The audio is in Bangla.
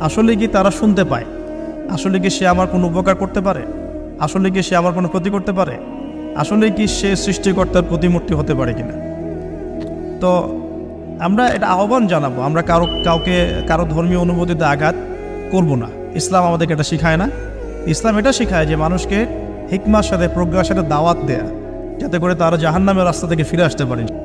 আসলে কি তারা শুনতে পায়? আসলে কি সে আমার কোনো উপকার করতে পারে? আসলে কি সে আমার কোনো ক্ষতি করতে পারে? আসলে কি সে সৃষ্টিকর্তার প্রতিমূর্তি হতে পারে কিনা? তো, আমরা এটা আহ্বান জানাব। আমরা কারও, কাউকে, কারও ধর্মীয় অনুভূতিতে আঘাত করব না। ইসলাম আমাদেরকে এটা শেখায় না। ইসলাম এটা শেখায় যে মানুষকে হিকমার সাথে, প্রজ্ঞার সাথে দাওয়াত দেয়া, যাতে করে তারা জাহান্নামের রাস্তা থেকে ফিরে আসতে পারে।